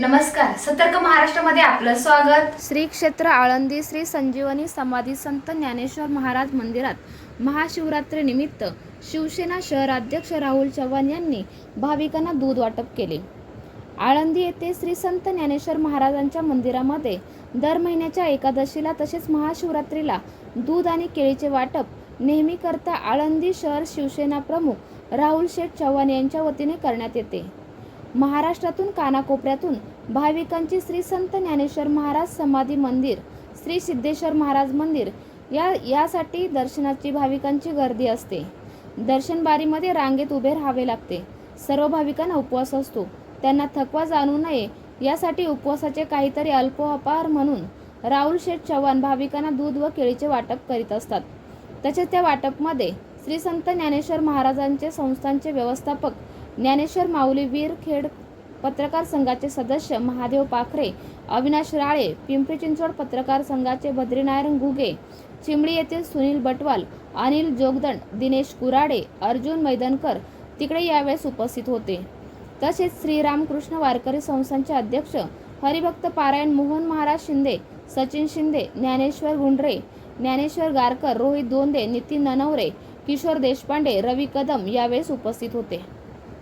नमस्कार सतर्क महाराष्ट्रामध्ये आपलं स्वागत. श्री क्षेत्र आळंदी श्री संजीवनी समाधी संत ज्ञानेश्वर महाराज मंदिरात महाशिवरात्रीनिमित्त शिवसेना शहराध्यक्ष राहुल चव्हाण यांनी भाविकांना दूध वाटप केले. आळंदी येथे श्री संत ज्ञानेश्वर महाराजांच्या मंदिरामध्ये दर महिन्याच्या एकादशीला तसेच महाशिवरात्रीला दूध आणि केळीचे वाटप नेहमी करता आळंदी शहर शिवसेना प्रमुख राहुल शेठ चव्हाण यांच्या वतीने करण्यात येते. महाराष्ट्रातून कानाकोपऱ्यातून भाविकांची श्री संत ज्ञानेश्वर महाराज समाधी मंदिर श्री सिद्धेश्वर महाराज मंदिर या यासाठी दर्शनाची भाविकांची गर्दी असते. दर्शनबारीमध्ये रांगेत उभे राहावे लागते. सर्व भाविकांना उपवास असतो. त्यांना थकवा जाणू नये यासाठी उपवासाचे काहीतरी अल्पोपार म्हणून राहुल शेठ चव्हाण भाविकांना दूध व केळीचे वाटप करीत असतात. तसेच त्या वाटपमध्ये श्री संत ज्ञानेश्वर महाराजांचे संस्थांचे व्यवस्थापक ज्ञानेश्वर माऊली वीरखेड पत्रकार संघाचे सदस्य महादेव पाखरे अविनाश राळे पिंपरी चिंचवड पत्रकार संघाचे बद्रीनारायण गुगे चिमळी येथील सुनील बटवाल अनिल जोगदंड दिनेश कुराडे अर्जुन मैदनकर तिकडे यावेळेस उपस्थित होते. तसेच श्रीरामकृष्ण वारकरी संस्थांचे अध्यक्ष हरिभक्त पारायण मोहन महाराज शिंदे सचिन शिंदे ज्ञानेश्वर गुंडरे ज्ञानेश्वर गारकर रोहित दोंदे नितीन ननवरे किशोर देशपांडे रवी कदम यावेळेस उपस्थित होते.